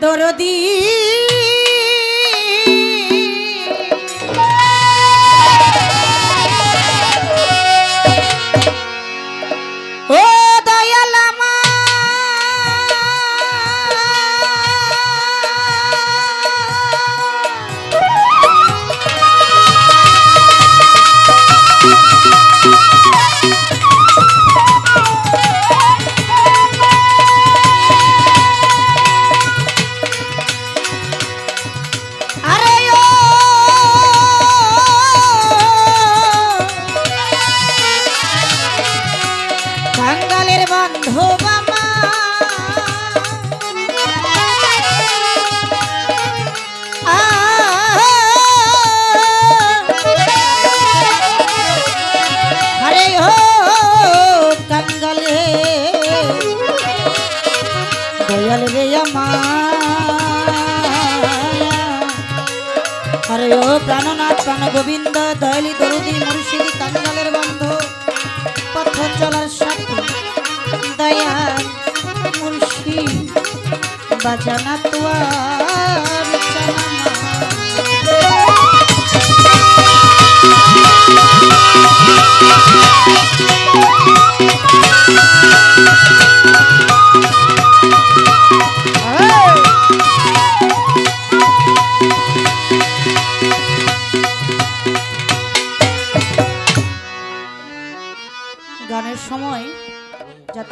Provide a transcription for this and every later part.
দরদি বন্ধু মামা আরে ও কাঙ্গালে দয়াল রে আমার। আরে ও প্রাণনাথ প্রাণ গোবিন্দ দয়ালি, দরুদি মুর্শিদি কাঙ্গালের বন্ধ। পথ চলার সাথে মুর্শি বাজানা তোয়ার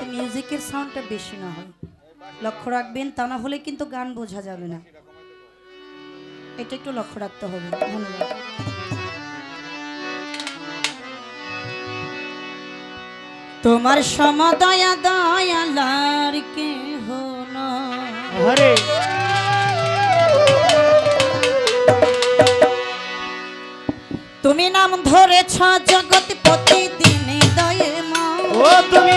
যাতে মিউজিকের সাউন্ডটা বেশি না হয়। লক্ষ্য রাখবেন তা না হলে কিন্তু গান বোঝা যাবে না। এটা একটু লক্ষ্য রাখতে হবে। ধন্যবাদ। তোমার সমদয়া দয়ালার কে হলো হরে। তুমি নাম ধরেছ জগৎ প্রতিদিন দয়ে মা ও তুমি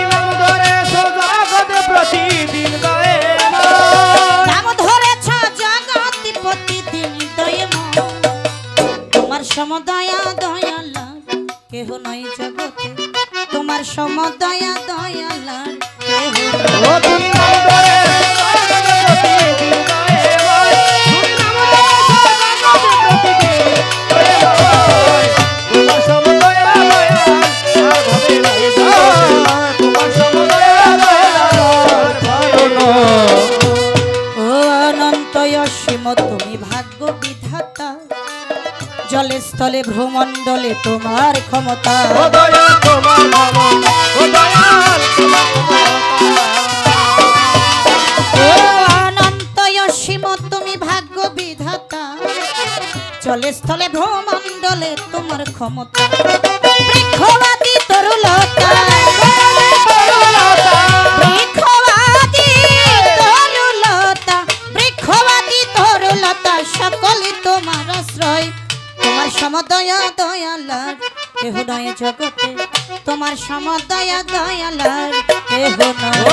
জগতে। তোমার সমদয়া দয়ালা জলে স্থলে ভ্রমণ্ডলে তোমার ক্ষমতা। অনন্ত অসীম তুমি ভাগ্য বিধাতা। চলে স্থলে ভ্রমণ্ডলে তোমার ক্ষমতা। বৃক্ষবাদী তরুলতা। দয়ালার কেহ নয় জগতে। তোমার সমদয়া দয়ালার কেহ ও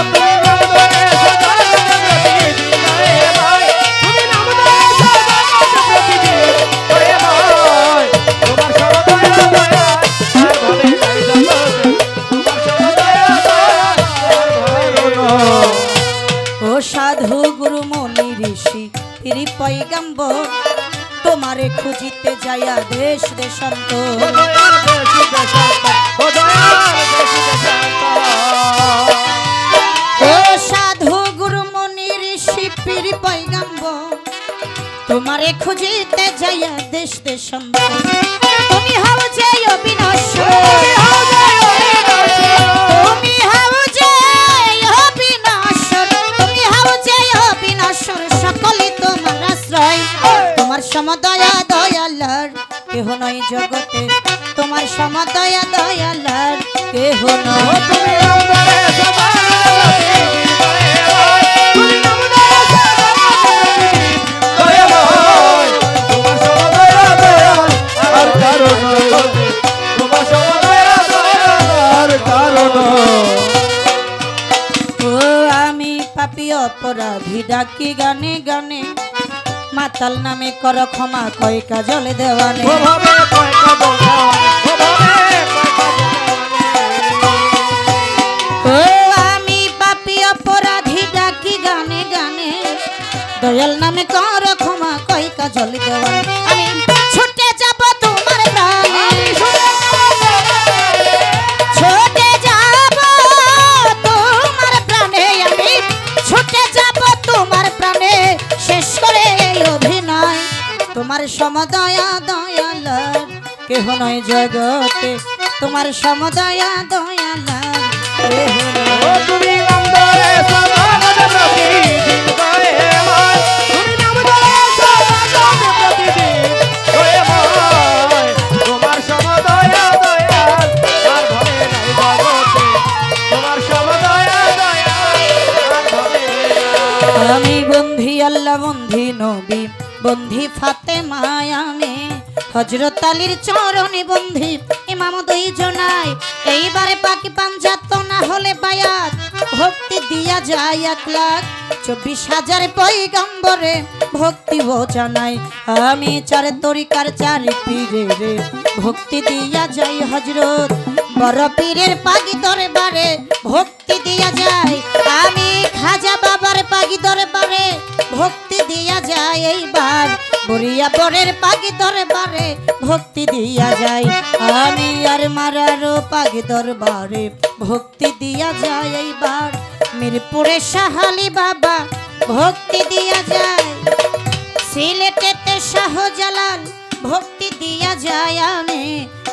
নয় সাধু গুরু মনি ঋষি ফিরি পৈগম্বর তোমারে খুঁজিতে যাইয়া দেশ দেশান্ত সাধু গুরু মনি ঋষি ফিরি পৈগম্বর তোমারে খুঁজিতে যাইয়া দেশ দেশান্ত তুমি হও যে অবিনাশ্বর ডাকি গানে গানে। মাতাল নামে কর ক্ষমা কয় কাজল দেওয়ানে। আমি পাপি অপরাধী ডাকি গানে গানে। দয়াল নামে কর ক্ষমা কই কাজল দেওয়ানে। আমি তোমার সমদয়া দয়াল। কেহ নয় জগতে তোমার সমদয়া দয়াল। কেহ তুমি আমি বন্ধি আল্লাহ বন্ধি নবী বন্ধি ফাতে হজরত আলীর চরণে বন্ধি, ইমাম দুই জনাই এইবারে পাকি পাঞ্জাত না হলে বায়াত, ভক্তি দিয়া যায় এক লাখ। চব্বিশ হাজার পৈগম্বরে ভক্তি ও জানাই, আমি চার তরিকার চার পীরে রে। ভক্তি দিয়া যাই হজরত, বড় পীরের পাগি দরবারে। ভক্তি দিয়া যায়, আমি খাজা বাবার পাগি দরবারে। ভক্তি দিয়া যায় এইবার। বরিয়া বরের পাগি দরবারে ভক্তি দিয়া যায়। আমি আর মারারও পাগি দরবারে ভক্তি দিয়া যায় এইবার। মিরপুরে সাহালি বাবা ভক্তি দিয়া যায়। সিলেটেতে শাহজালাল ভক্তি দিয়া যায় আমি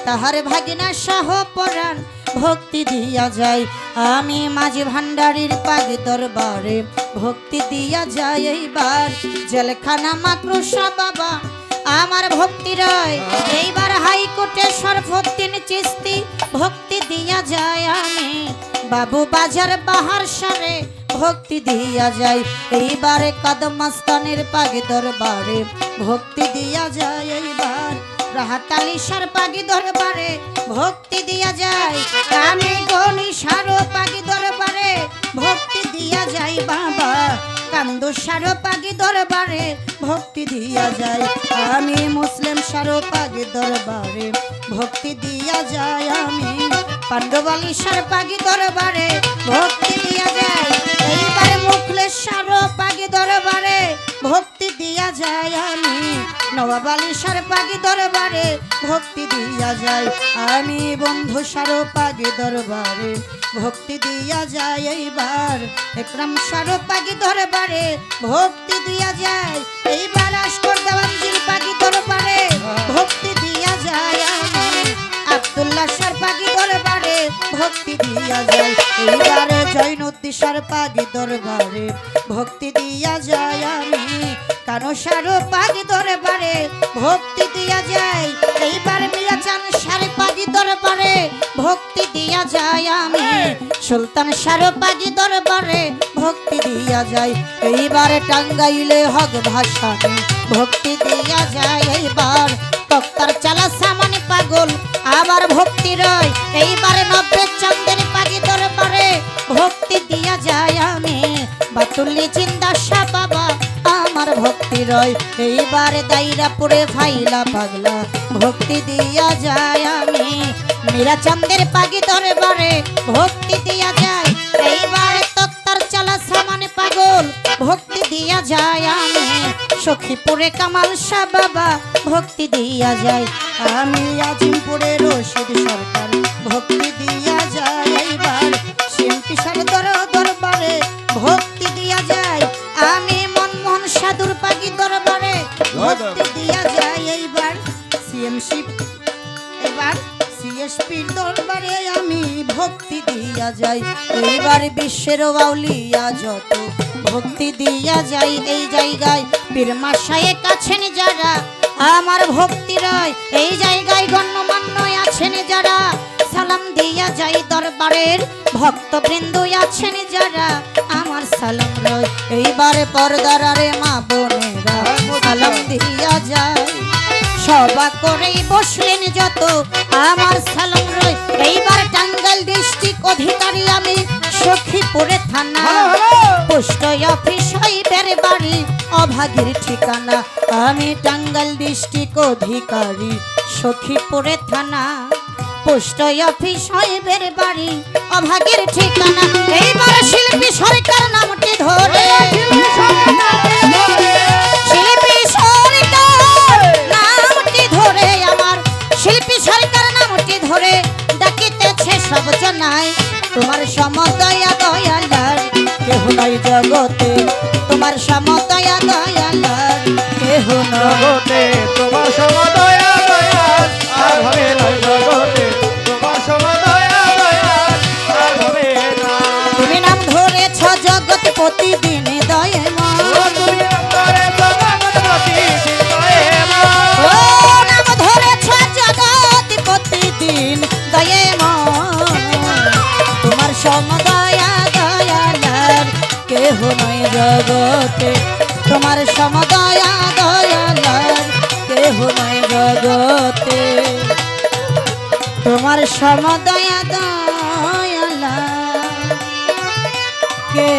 তাহার ভাগিনা শাহ পরাণ ভক্তি দিয়া যায়। আমি মাঝি ভান্ডারির পাগে দরবারে ভক্তি দিয়া যায় এইবার। জেলখানা মাকরুষা বাবা, আমার ভক্তি রয়। এইবার হাইকোর্টে সর্বদিন চিস্তি, ভক্তি দিয়া যায় আমি। বাবু বাজার বাহার সারে ভক্তি দিয়া যায় এইবারে কদমস্তানের পাগে দরবারে ভক্তি দিয়া যায় এইবার। রাহাতালি সার পাগি দরবারে ভক্তি দিয়া যায় আমি গনি সারো পাগি দরবারে ভক্তি দিয়া যায় বাবা, কান্দু সারো পাগি দরবারে ভক্তি দিয়া যায় আমি মুসলিম সারো পাগি দরবারে ভক্তি দিয়া যায় আমি পাণ্ডবালি সার পাগি দরবারে ভক্তি দিয়া যায় এইবারে মুখলের সারো পাগি দরবারে ভক্তি দিয়া যায় আমি। নবাবালি সার পাগি দরবারে ভক্তি দিয়া যায়। আমি বন্ধু সারো পাগি দরবারে ভক্তি দিয়া যায় এইবার। একরাম সারো পাগি দরবারে ভক্তি দিয়া যায়। এইবার আসকর দেওয়ানজির পাগি দরবারে ভক্তি দিয়া যায় আমি। আব্দুল্লাহ সার পাগি দরবারে ভক্তি দিয়া যায়। এইবারে জৈনুদ্দিসার পাগি দরবারে ভক্তি দিয়া যায় আমি। কানো সারো পাগি দরবারে ভক্তি দিয়া যায় এইবার মিয়া চান সারে পাগি দরবারে ভক্তি দিয়া যায় আমি। সুলতান সারো পাগি দরবারে ভক্তি দিয়া যায় এইবার টাঙ্গাইলে হক ভাষানে ভক্তি দিয়া যায় এইবার। তক্তার চালা সামানি পাগল আবার ভক্তি রয়। এইবারে নব্বে চন্দের পাগি দরবারে ভক্তি দিয়া যায় আমি। বাতুল্লি চিন্তা সা বাবা আমার ভক্তি রয়। এইবারে দাইরাপুরে ফাইলা পাগলা, ভক্তি দিয়া যায় আমি। মীরা চন্দের পাগি দরবারে ভক্তি দিয়া যায়। এইবারে তক্তার চালা সামানে পাগল, ভক্তি দিয়া যায় আমি। সখীপুরে কামাল শাহ বাবা, ভক্তি দিয়া যায়। আমি আজিমপুরে রশিদ সরকার, ভক্তি দিয়া যায়। এইবার শিল্পী সার যাই এইবার বিশ্বের বাউলিয়া যত ভক্তি দিয়া যাই এই জায়গায়। বীরমা সাহেব আছেন যারা, আমার ভক্তি রয়। এই জায়গায় গণ্যমান্য আছেন যারা। সালাম দিয়া যাই দরবারের ভক্তবৃন্দ আছেন যারা। আমার সালাম রয়। এইবারে পর্দারে মা বোনেরা, সালাম দিয়া যায়। সবা করেই বসলেন যত, আমার সালাম রয়। এইবার টাঙ্গাইল ডিস্ট্রিক্ট অধিকারী আমি সখীপুরে থানা। পোস্ট অফিস হইবের বাড়ি অভাগীর ঠিকানা। আমি টাঙ্গাইল ডিস্ট্রিক্ট অধিকারী সখীপুরে থানা। পোস্ট অফিস হইবের বাড়ি অভাগীর ঠিকানা। এইবার শিল্পী সরকার নামটি ধরে। সমদয়া দয়ালার কেহ নাই জগতে তোমার সমদয়া দয়ালার কেহ নগতে তোমার সমদয়া কেহ নাই জগতে। তোমার সমদয়া দয়ালার কেহ নাই জগতে। তোমার সমদয়া দয়ালার কে